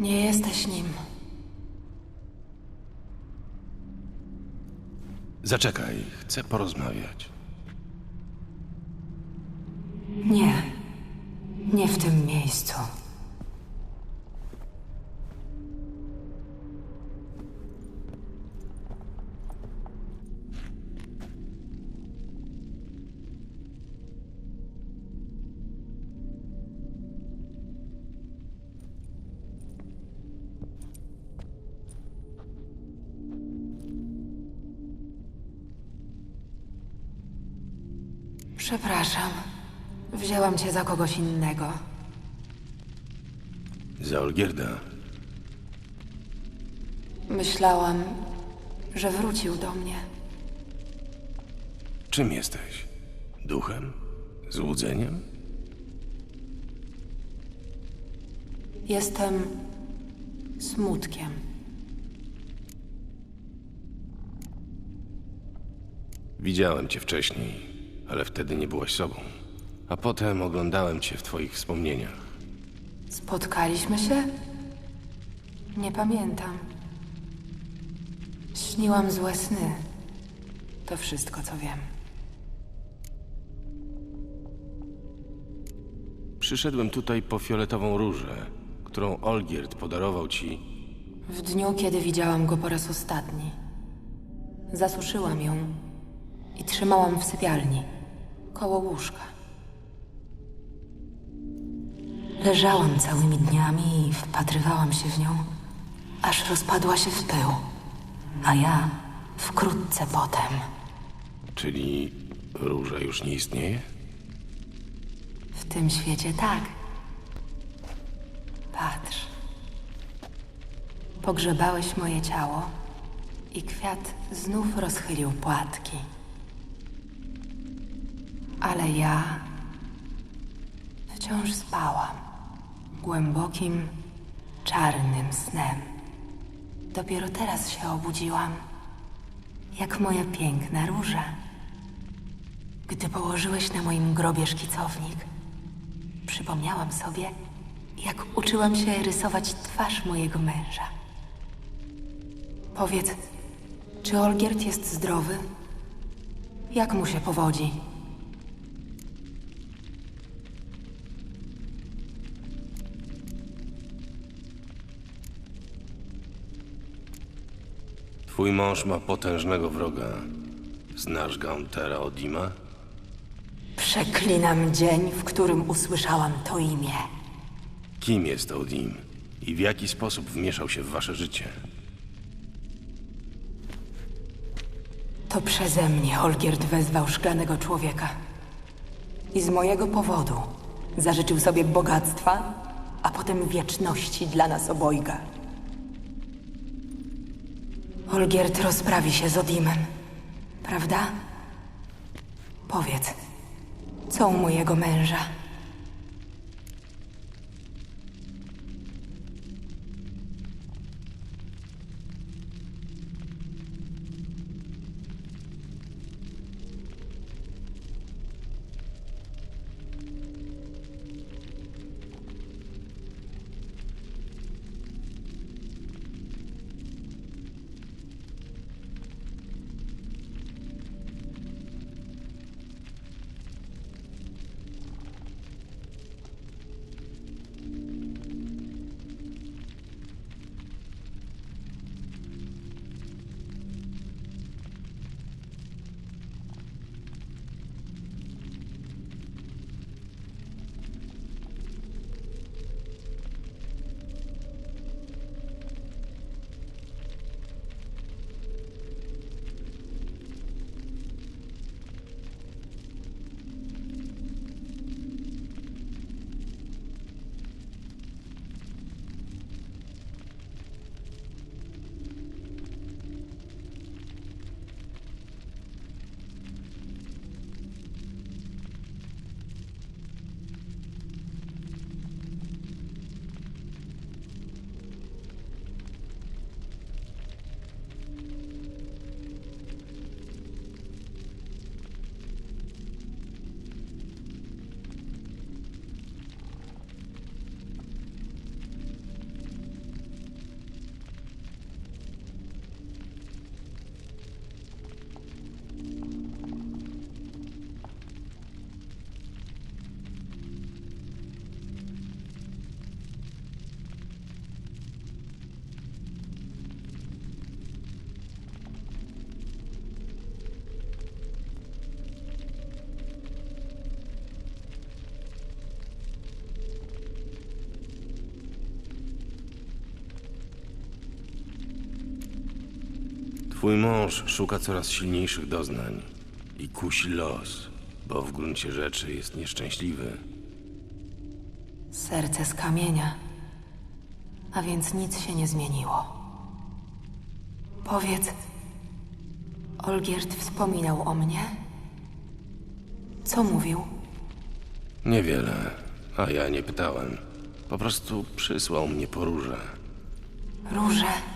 Nie jesteś nim. Zaczekaj, chcę porozmawiać. Nie. Nie w tym miejscu. Przepraszam. Wzięłam cię za kogoś innego. Za Olgierda. Myślałam, że wrócił do mnie. Czym jesteś? Duchem? Złudzeniem? Jestem smutkiem. Widziałem cię wcześniej, ale wtedy nie byłaś sobą. A potem oglądałem cię w twoich wspomnieniach. Spotkaliśmy się? Nie pamiętam. Śniłam złe sny. To wszystko, co wiem. Przyszedłem tutaj po fioletową różę, którą Olgierd podarował ci. W dniu, kiedy widziałam go po raz ostatni, zasuszyłam ją i trzymałam w sypialni, koło łóżka. Leżałam całymi dniami i wpatrywałam się w nią, aż rozpadła się w pył, a ja wkrótce potem. Czyli róża już nie istnieje? W tym świecie tak. Patrz. Pogrzebałeś moje ciało i kwiat znów rozchylił płatki. Ale ja wciąż spałam głębokim, czarnym snem. Dopiero teraz się obudziłam, jak moja piękna róża. Gdy położyłeś na moim grobie szkicownik, przypomniałam sobie, jak uczyłam się rysować twarz mojego męża. Powiedz, czy Olgierd jest zdrowy? Jak mu się powodzi? Twój mąż ma potężnego wroga. Znasz Gauntera Odima? Przeklinam dzień, w którym usłyszałam to imię. Kim jest Odim i w jaki sposób wmieszał się w wasze życie? To przeze mnie Olgierd wezwał szklanego człowieka. I z mojego powodu zażyczył sobie bogactwa, a potem wieczności dla nas obojga. Olgierd rozprawi się z Odimem, prawda? Powiedz, co u mojego męża? Twój mąż szuka coraz silniejszych doznań i kusi los, bo w gruncie rzeczy jest nieszczęśliwy. Serce z kamienia. A więc nic się nie zmieniło. Powiedz, Olgierd wspominał o mnie? Co mówił? Niewiele, a ja nie pytałem. Po prostu przysłał mnie po róże. Róże.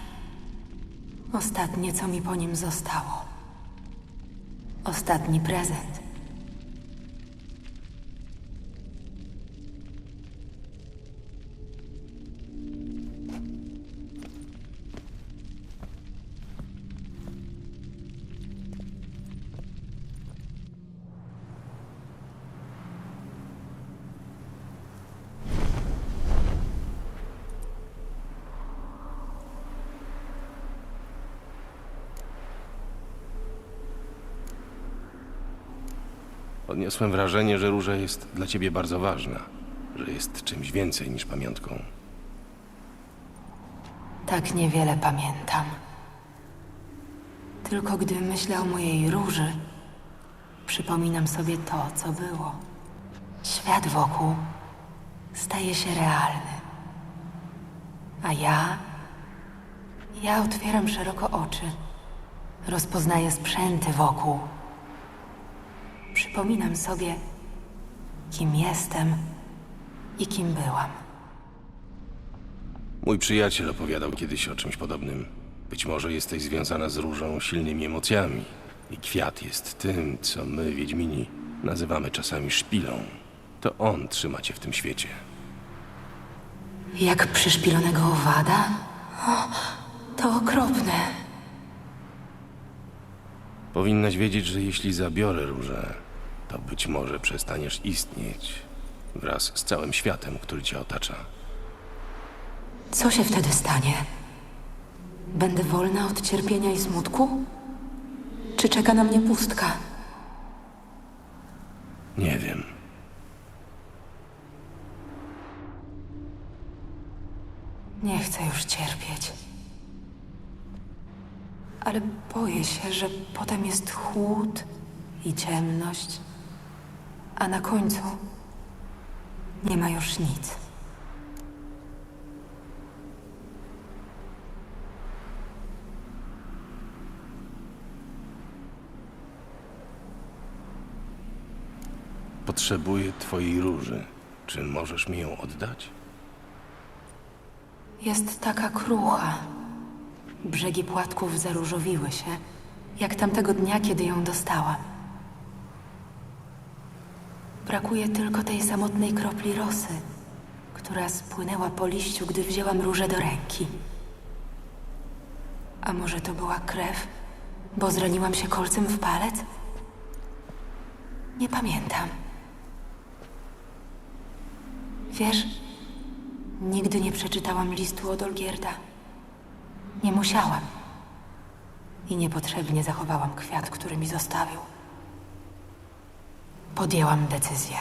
Ostatnie, co mi po nim zostało. Ostatni prezent. Odniosłem wrażenie, że róża jest dla ciebie bardzo ważna, że jest czymś więcej niż pamiątką. Tak niewiele pamiętam. Tylko gdy myślę o mojej róży, przypominam sobie to, co było. Świat wokół staje się realny. A ja. Ja otwieram szeroko oczy. Rozpoznaję sprzęty wokół. Przypominam sobie, kim jestem i kim byłam. Mój przyjaciel opowiadał kiedyś o czymś podobnym. Być może jesteś związana z różą silnymi emocjami. I kwiat jest tym, co my, Wiedźmini, nazywamy czasami szpilą. To on trzyma cię w tym świecie. Jak przyszpilonego owada? O, to okropne. Powinnaś wiedzieć, że jeśli zabiorę różę, to być może przestaniesz istnieć wraz z całym światem, który cię otacza. Co się wtedy stanie? Będę wolna od cierpienia i smutku? Czy czeka na mnie pustka? Nie wiem. Nie chcę już cierpieć. Ale boję się, że potem jest chłód i ciemność, a na końcu nie ma już nic. Potrzebuję twojej róży. Czy możesz mi ją oddać? Jest taka krucha. Brzegi płatków zaróżowiły się, jak tamtego dnia, kiedy ją dostałam. Brakuje tylko tej samotnej kropli rosy, która spłynęła po liściu, gdy wzięłam różę do ręki. A może to była krew, bo zraniłam się kolcem w palec? Nie pamiętam. Wiesz, Nigdy nie przeczytałam listu od Olgierda. Nie musiałam. I niepotrzebnie zachowałam kwiat, który mi zostawił. Podjęłam decyzję.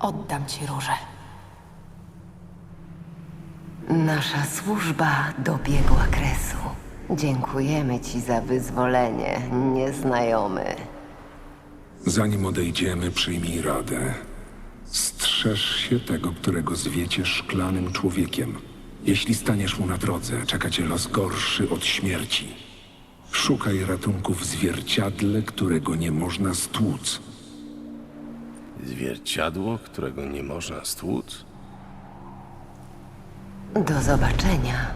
Oddam ci różę. Nasza służba dobiegła kresu. Dziękujemy ci za wyzwolenie, nieznajomy. Zanim odejdziemy, przyjmij radę. Strzeż się tego, którego zwiecie szklanym człowiekiem. Jeśli staniesz mu na drodze, czeka cię los gorszy od śmierci. Szukaj ratunku w zwierciadle, którego nie można stłuc. Zwierciadło, którego nie można stłuc? Do zobaczenia.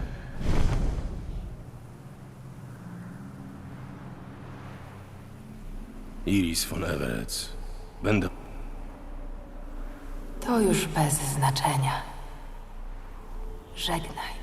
Iris von Everett. Będę... To już bez znaczenia. Żegnaj.